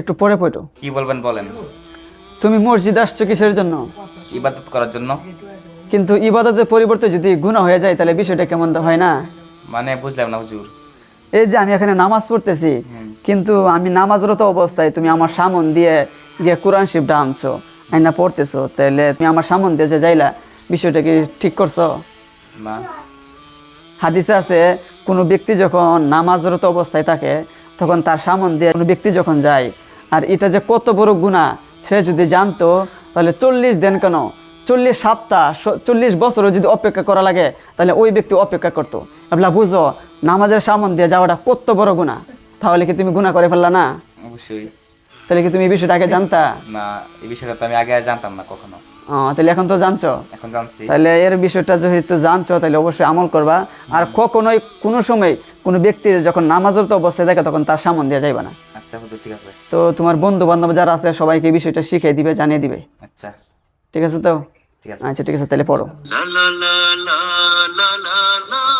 একটু পরে পড়ো। কি বলবেন বলেন? তুমি মসজিদ আসছো কিসের জন্য? ইবাদত করার জন্য। কিন্তু ইবাদতের পরিবর্তে যদি গুনাহ হয়ে যায় তাহলে বিষয়টা কেমন হয় না? মানে বুঝলাম না হুজুর। এই যে আমি এখানে নামাজ পড়তেছি কিন্তু আমি নামাজরত অবস্থায় তুমি আমার সামন দিয়ে গিয়ে কোরআন শিবটা আনছো আইনা পড়তেছো তাহলে তুমি আমার সামন দিয়ে যে যাইলা বিষয়টা কি ঠিক করছ? না। হাদিসে আছে কোনো ব্যক্তি যখন নামাজরত অবস্থায় থাকে তখন তার সামন দিয়ে কোনো ব্যক্তি যখন যায় আর এটা যে কত বড় গুণা সে যদি জানতো তাহলে চল্লিশ দিন কেন? চল্লিশ সপ্তাহ চল্লিশ বছরও যদি অপেক্ষা করা লাগে তাহলে ওই ব্যক্তি অপেক্ষা করতো। এবলা বুঝো নামাজের সামন দিয়ে যাওয়াটা কত বড় গুণা তাহলে কি তুমি গুণা করে ফেললা না? অবশ্যই। তাহলে কি তুমি এই বিষয়টা আগে জানতা? না এই বিষয়টা তো আমি আগে জানতাম না কখনো। তাহলে এখন তো জানছো? এখন জানছি। তাহলে এর বিষয়টা যেহেতু জানছো তাহলে অবশ্যই আমল করবা। আর কখনোই কোনো সময় কোনো ব্যক্তির যখন নামাজরত অবস্থায় দেখে তখন তার সামন দিয়ে যাইবা না। আচ্ছা হুজুর ঠিক আছে। তো তোমার বন্ধু বান্ধব যারা আছে সবাইকে বিষয়টা শিখিয়ে দিবে জানিয়ে দিবে। আচ্ছা। ঠিক আছে তো? ঠিক আছে। আচ্ছা ঠিক আছে তাহলে পড়ো। লা লা লা লা লা la